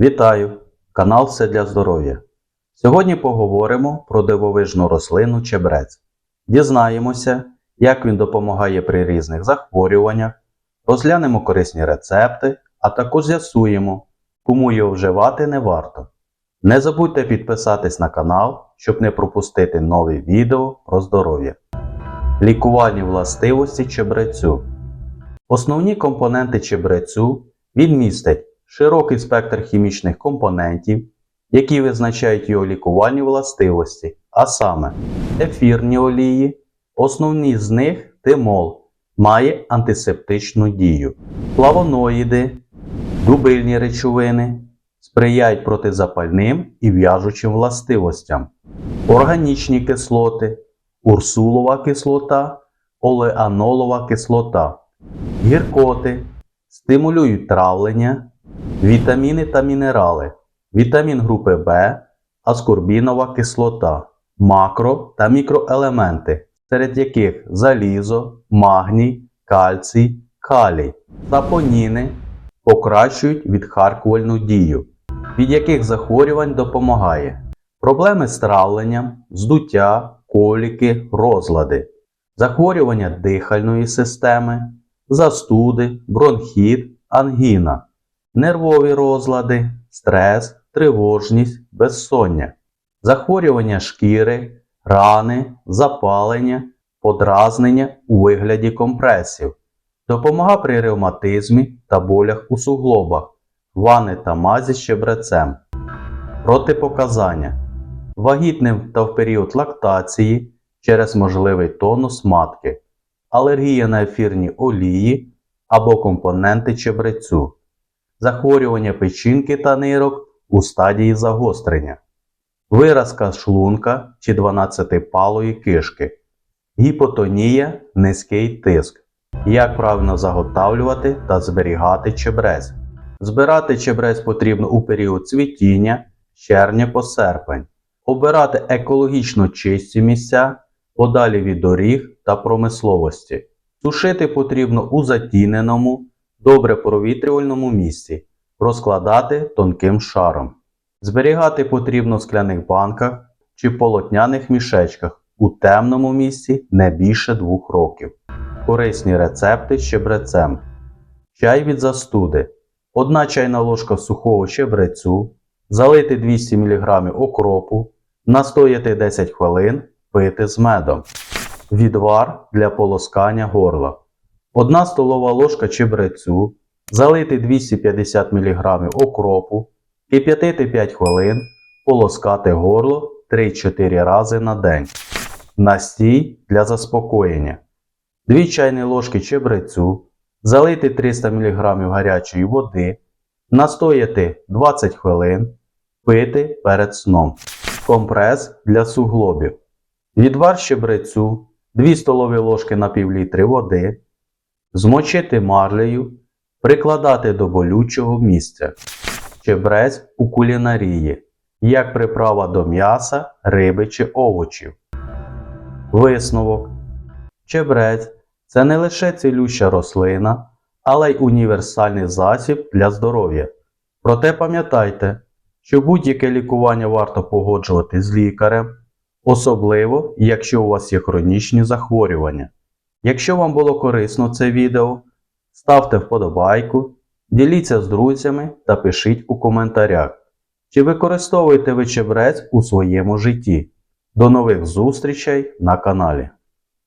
Вітаю! Канал Все для здоров'я. Сьогодні поговоримо про дивовижну рослину чебрець. Дізнаємося, як він допомагає при різних захворюваннях, розглянемо корисні рецепти, а також з'ясуємо, кому його вживати не варто. Не забудьте підписатись на канал, щоб не пропустити нові відео про здоров'я. Лікувальні властивості чебрецю. Основні компоненти чебрецю він містить широкий спектр хімічних компонентів, які визначають його лікувальні властивості, а саме ефірні олії, основні з них тимол, має антисептичну дію, флавоноїди, дубильні речовини, сприяють протизапальним і в'яжучим властивостям, органічні кислоти, урсулова кислота, олеанолова кислота, гіркоти, стимулюють травлення, вітаміни та мінерали, вітамін групи В, аскорбінова кислота, макро та мікроелементи, серед яких залізо, магній, кальцій, калій, сапоніни покращують відхаркувальну дію, від яких захворювань допомагає проблеми з травленням, здуття, коліки, розлади, захворювання дихальної системи, застуди, бронхіт, ангіна, нервові розлади, стрес, тривожність, безсоння, захворювання шкіри, рани, запалення, подразнення у вигляді компресів, допомога при ревматизмі та болях у суглобах, вани та мазі з щебрецем, протипоказання, вагітним та в період лактації через можливий тонус матки, алергія на ефірні олії або компоненти чебрецю, захворювання печінки та нирок у стадії загострення, виразка шлунка чи 12-палої кишки, гіпотонія, низький тиск. Як правильно заготавлювати та зберігати чебрець? Збирати чебрець потрібно у період цвітіння з червня по серпень. Обирати екологічно чисті місця подалі від доріг та промисловості. Сушити потрібно у затіненому, добре провітрювальному місці, розкладати тонким шаром. Зберігати потрібно в скляних банках чи полотняних мішечках у темному місці не більше 2 років. Корисні рецепти з чебрецем. Чай від застуди. 1 чайна ложка сухого чебрецю, залити 200 мг окропу, настояти 10 хвилин, пити з медом. Відвар для полоскання горла. 1 столова ложка чебрецю, залити 250 мг окропу, кип'ятити 5 хвилин, полоскати горло 3-4 рази на день. Настій для заспокоєння. 2 чайні ложки чебрецю, залити 300 мг гарячої води, настояти 20 хвилин, пити перед сном. Компрес для суглобів. Відвар щебрецю, 2 столові ложки на півлітри води, змочити марлею, прикладати до болючого місця. Чебрець у кулінарії, як приправа до м'яса, риби чи овочів. Висновок. Чебрець це не лише цілюща рослина, але й універсальний засіб для здоров'я. Проте пам'ятайте, що будь-яке лікування варто погоджувати з лікарем, особливо якщо у вас є хронічні захворювання. Якщо вам було корисно це відео, ставте вподобайку, діліться з друзями та пишіть у коментарях, чи використовуєте ви чебрець у своєму житті. До нових зустрічей на каналі.